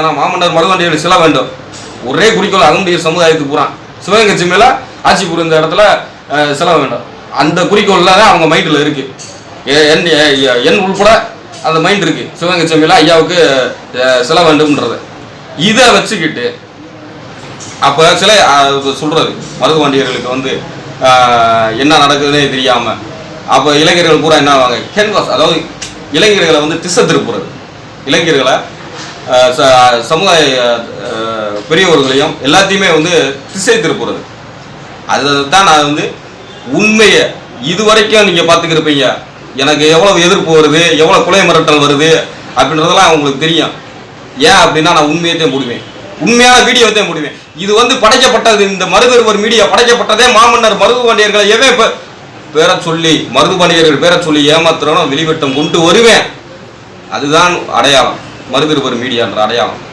ஆனால் மாமன்னர் மருதாண்டிகள் சில வேண்டும். ஒரே குறிக்கோள் அகமுடைய சமுதாயத்துக்கு பூரா. சிவகங்கை மேல ஆட்சி புரிந்த இடத்துல சில வேண்டும். அந்த குறிக்கோள் தான் அவங்க மைண்டில் இருக்கு. எ- என் என் உள்பட அந்த மைண்ட் இருக்கு. சிவகங்கை மேல ஐயாவுக்கு சில வேண்டும்ன்றது. இதை வச்சுக்கிட்டு அப்போ சில சொல்றது மருதுவாண்டியர்களுக்கு வந்து என்ன நடக்குதுன்னே தெரியாம அப்போ இளைஞர்கள் பூரா என்ன ஆவாங்க? கேன்வாஸ் அதாவது இளைஞர்களை வந்து திசை திருப்புறது. இளைஞர்களை ச- சமுதாய பெரியவர்களையும் எல்லாத்தையுமே வந்து திசை திருப்புறது. அதுதான் நான் வந்து உண்மையை இது வரைக்கும் நீங்கள் பார்த்துக்கிருப்பீங்க. எனக்கு எவ்வளோ எதிர்ப்பு வருது எவ்வளோ கொலை மிரட்டல் வருது அப்படின்றதெல்லாம் உங்களுக்கு தெரியும். ஏன் அப்படின்னா நான் உண்மையத்தையும் முடிவேன் உண்மையான வீடியோத்தையும் முடிவேன் இது வந்து படைக்கப்பட்டது இந்த மருதுவர் மீடியா படைக்கப்பட்டதே மாமன்னர் மருது பாண்டியர்களை எவன் இப்போ பேரை சொல்லி மருது பாண்டியர்கள் பேரை சொல்லி ஏமாத்துறோம் வெளிவட்டம் கொண்டு வருவேன். அதுதான் அடையாளம். மருதுவர் மீடியான்ற அடையாளம்.